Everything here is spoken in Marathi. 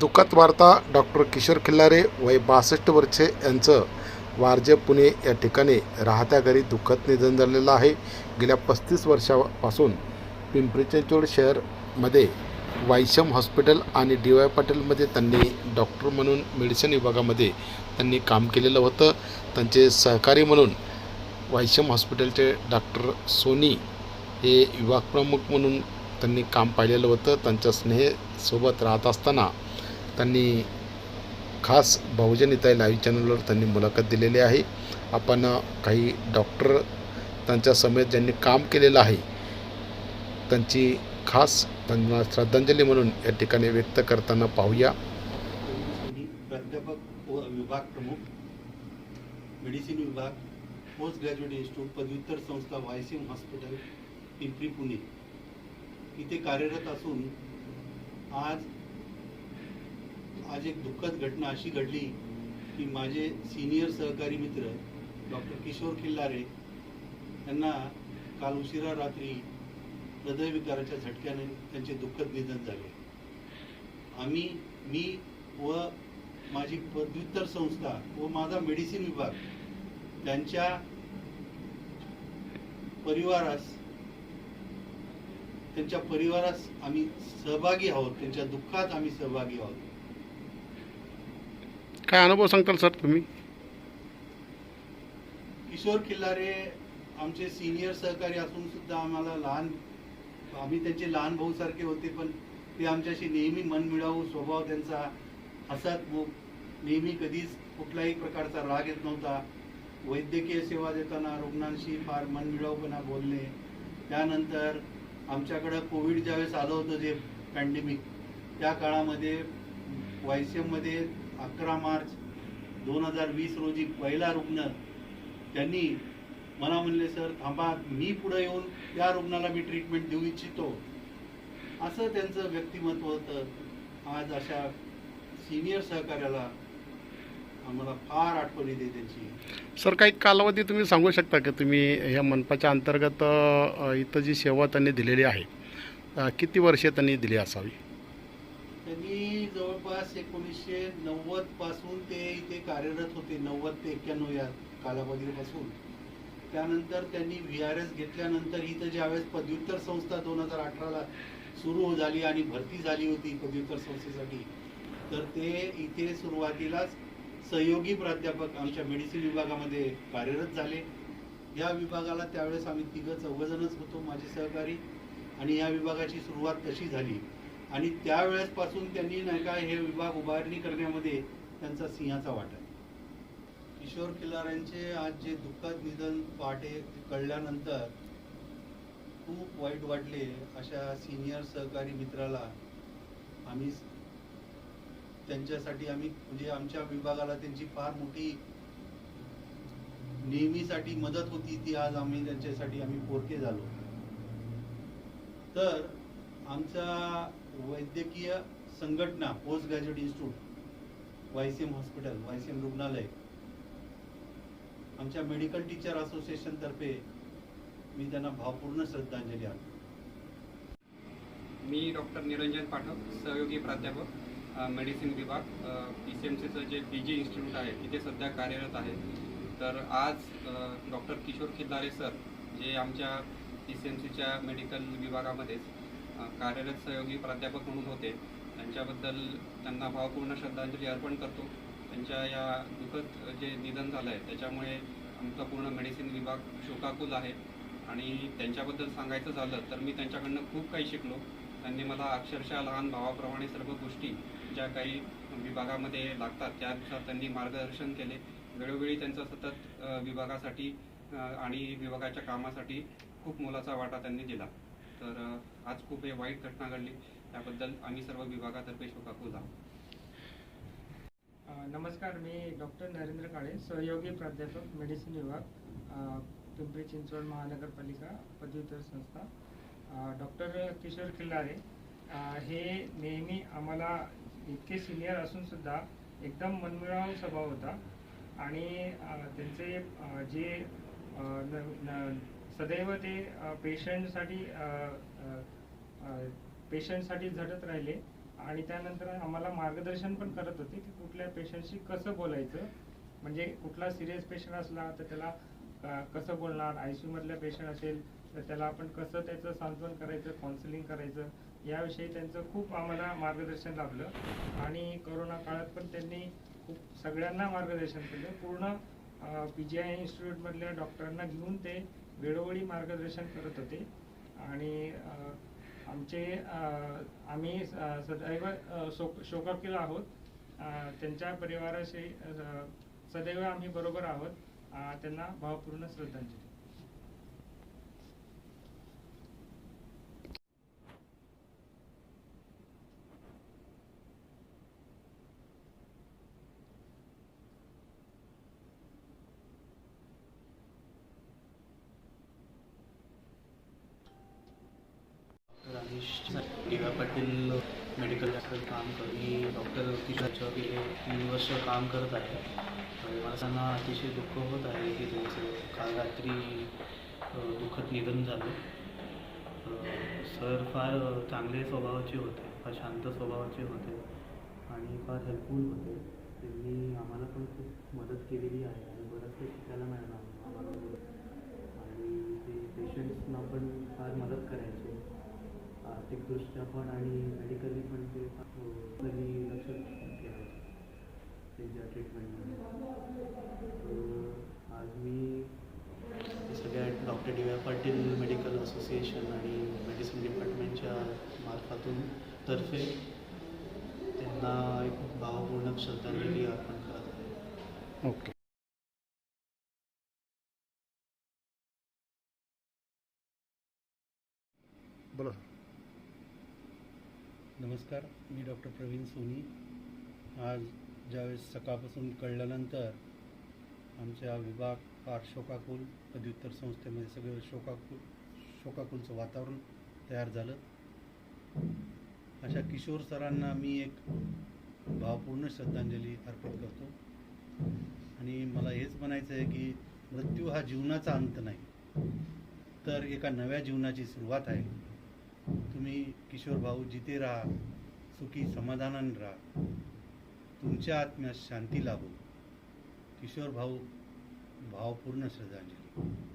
दुःखद वार्ता डॉक्टर किशोर खिल्लारे वय बासष्ट वर्षे यांचं वारजे पुणे या ठिकाणी राहत्या घरी दुःखद निधन झालेलं आहे. गेल्या पस्तीस वर्षापासून पिंपरी चिंचवड शहरमध्ये वायशम हॉस्पिटल आणि डी वाय पाटीलमध्ये त्यांनी डॉक्टर म्हणून मेडिसिन विभागामध्ये त्यांनी काम केलेलं होतं. त्यांचे सहकारी म्हणून वायशम हॉस्पिटलचे डॉक्टर सोनी हे विभागप्रमुख म्हणून त्यांनी काम पाहिलेलं होतं. त्यांच्या स्नेहसोबत राहत असताना त्यांनी खास बहुजन इथं लाईव्ह चॅनलवर त्यांनी मुलाखत दिलेली आहे. आपण काही डॉक्टर त्यांच्या समेत ज्यांनी काम केलेलं आहे त्यांची खास त्यांना श्रद्धांजली म्हणून या ठिकाणी व्यक्त करताना पाहूया. प्राध्यापक व विभाग प्रमुख मेडिसिन विभाग पोस्ट ग्रॅज्युएट इन्स्टिट्यूट पदव्युत्तर संस्था वायसिम हॉस्पिटल पिंपरी पुणे. इथे कार्यरत असून आज आज एक दुःखद घटना अशी घडली की माझे सिनियर सहकारी मित्र डॉक्टर किशोर खिल्लारे यांना काल उशिरा रात्री हृदयविकाराच्या झटक्याने त्यांचे दुःखद निधन झाले. आम्ही मी व माझी पदव्युत्तर संस्था व माझा मेडिसिन विभाग त्यांच्या परिवारास त्यांच्या परिवारास आम्ही सहभागी आहोत त्यांच्या दुःखात आम्ही सहभागी आहोत. काय अनुभव सांगताल सर तुम्ही? किशोर खिल्लारे आमचे सिनियर सहकारी असून सुद्धा आम्हाला लहान आम्ही त्यांचे लहान भाऊ सारखे होते पण ते आमच्याशी नेहमी मनमिळावू स्वभाव त्यांचा हसतमुख नेहमी कधीच कुठलाही प्रकारचा राग येत नव्हता. वैद्यकीय सेवा देताना रुग्णांशी फार मनमिळावूपणा बोलणे. त्यानंतर आमच्याकडं कोविड ज्यावेळेस आलं होतं जे पॅन्डेमिक त्या काळामध्ये वायसीएममध्ये अकरा मार्च दोन हजार वीस रोजी पहिला रुग्ण. त्यांनी मला म्हणले सर थांबा मी पुढे येऊन त्या रुग्णाला मी ट्रीटमेंट देऊ इच्छितो. असं त्यांचं व्यक्तिमत्व होतं. आज अशा सिनियर सहकार्याला आम्हाला फार आठवण येते त्यांची. सर काही कालावधी तुम्ही सांगू शकता का? तुम्ही ह्या मनपाच्या अंतर्गत इथं जी सेवा त्यांनी दिलेली आहे किती वर्षे त्यांनी दिली असावी? त्यांनी जवळपास एकोणीसशे नव्वदपासून ते इथे कार्यरत होते नव्वद ते एक्क्याण्णव या कालावधीपासून. त्यानंतर त्यांनी व्ही आर एस घेतल्यानंतर इथं ज्यावेळेस पदव्युत्तर संस्था दोन हजार अठराला सुरू झाली आणि भरती झाली होती पदव्युत्तर संस्थेसाठी तर ते इथे सुरुवातीलाच सहयोगी प्राध्यापक आमच्या मेडिसिन विभागामध्ये कार्यरत झाले. या विभागाला त्यावेळेस आम्ही तिघं चौघजणच होतो माझे सहकारी आणि या विभागाची सुरुवात कशी झाली. आणि त्यावेळेसपासून त्यांनी नाही का हे विभाग उभारणी करण्यामध्ये त्यांचा सिंहाचा वाटा किशोर किल्लारांचे आज जे दुःखद निधन पहाटे कळल्यानंतर खूप वाईट वाटले अशा सिनियर सहकारी मित्राला. आम्ही त्यांच्यासाठी आम्ही म्हणजे आमच्या विभागाला त्यांची फार मोठी नेहमीसाठी मदत होती ती आज आम्ही त्यांच्यासाठी आम्ही पोरके झालो. तर आमचा वैद्यकीय संघटना post graduate institute Y C M hospital Y C M रुग्णालय आमच्या मेडिकल टीचर असोसिएशन तर्फे मी त्यांना भावपूर्ण श्रद्धांजली आणतो मी डॉक्टर निरंजन पाठक सहयोगी प्राध्यापक मेडिसिन विभाग पी सी एम सीचं जे पी जी इन्स्टिट्यूट आहे तिथे सध्या कार्यरत आहे. तर आज डॉक्टर किशोर खिल्लारे सर जे आमच्या पी सी एम सीच्या मेडिकल विभागामध्येच कार्यरत सहयोगी प्राध्यापक म्हणून होते. त्यांच्याबद्दल त्यांना भावपूर्ण श्रद्धांजली अर्पण करतो. त्यांच्या या दुःखद जे निधन झालं आहे त्याच्यामुळे आमचा पूर्ण मेडिसिन विभाग शोकाकुल आहे. आणि त्यांच्याबद्दल सांगायचं झालं तर मी त्यांच्याकडनं खूप काही शिकलो. त्यांनी मला अक्षरशः लहान भावाप्रमाणे सर्व गोष्टी ज्या काही विभागामध्ये लागतात त्यानुसार त्यांनी मार्गदर्शन केले. वेळोवेळी त्यांचा सतत विभागासाठी आणि विभागाच्या कामासाठी खूप मोलाचा वाटा त्यांनी दिला. तर आज खूप हे वाईट घटना घडली. त्याबद्दल आम्ही सर्व विभागातर्फे शोकाकुल आहोत. नमस्कार. मी डॉक्टर नरेंद्र काळे सहयोगी प्राध्यापक मेडिसिन विभाग पिंपरी चिंचवड महानगरपालिका पदव्युत्तर संस्था. डॉक्टर किशोर खिल्लारे हे नेहमी आम्हाला इतके सिनियर असून सुद्धा एकदम मनमिळावून स्वभाव होता. आणि त्यांचे जे न, न, सदैव ते पेशंटसाठी पेशंटसाठी झटत राहिले. आणि त्यानंतर आम्हाला मार्गदर्शन पण करत होते की कुठल्या पेशंटशी कसं बोलायचं. म्हणजे कुठला सिरियस पेशंट असला तर त्याला कसं बोलणार? आय सी मधला पेशंट असेल तर त्याला आपण कसं त्याचं सांत्वन करायचं काउन्सिलिंग करायचं? याविषयी त्यांचं खूप आम्हाला मार्गदर्शन लाभलं. आणि करोना काळात पण त्यांनी खूप सगळ्यांना मार्गदर्शन केलं. पूर्ण पी जी आय इन्स्टिट्यूटमधल्या डॉक्टरांना घेऊन ते वेळोवेळी मार्गदर्शन करत होते. आणि आमचे आम्ही सदैव शोक शोकाकील आहोत. त्यांच्या परिवाराशी सदैव आम्ही बरोबर आहोत. त्यांना भावपूर्ण श्रद्धांजली. Rajesh D Y Patil medical doctor काम कर मी डॉक्टर किशोरच्या गेले तीन वर्ष काम करत आहे. आणि अतिशय दुःख होत आहे की त्यांचं काल रात्री दुःखद निधन झालं. सर फार चांगले स्वभावाचे होते फार शांत स्वभावाचे होते आणि फार हेल्पफुल होते. त्यांनी आम्हाला पण खूप मदत केलेली आहे आणि बरंचसं शिकायला मिळालं आम्हाला. आणि ते पेशंट्सना पण फार मदत करायचे. आर्थिकदृष्ट्या पण आणि मेडिकली पण ते हो, कधी लक्ष त्यांच्या ट्रीटमेंटमध्ये आज मी सगळ्या doctor D Y Patil medical association आणि मेडिसिन डिपार्टमेंटच्या मार्फातून तर्फे त्यांना एक भावपूर्ण श्रद्धांजली अर्पण करत आहे. ओके. बोला. नमस्कार मी डॉक्टर प्रवीण सोनी. आज ज्यावेळेस सकाळपासून कळल्यानंतर आमच्या विभाग फार शोकाकुल पदव्युत्तर संस्थेमध्ये सगळं शोकाकुल शोकाकुलचं वातावरण तयार झालं. अशा किशोर सरांना मी एक भावपूर्ण श्रद्धांजली अर्पण करतो. आणि मला हेच म्हणायचं आहे की मृत्यू हा जीवनाचा अंत नाही तर एका नव्या जीवनाची सुरुवात आहे. तुम्ही किशोर भाऊ जिथे राहा सुखी समाधानाने राहा. तुमच्या आत्म्यास शांती लाभो. किशोर भाऊ भावपूर्ण श्रद्धांजली.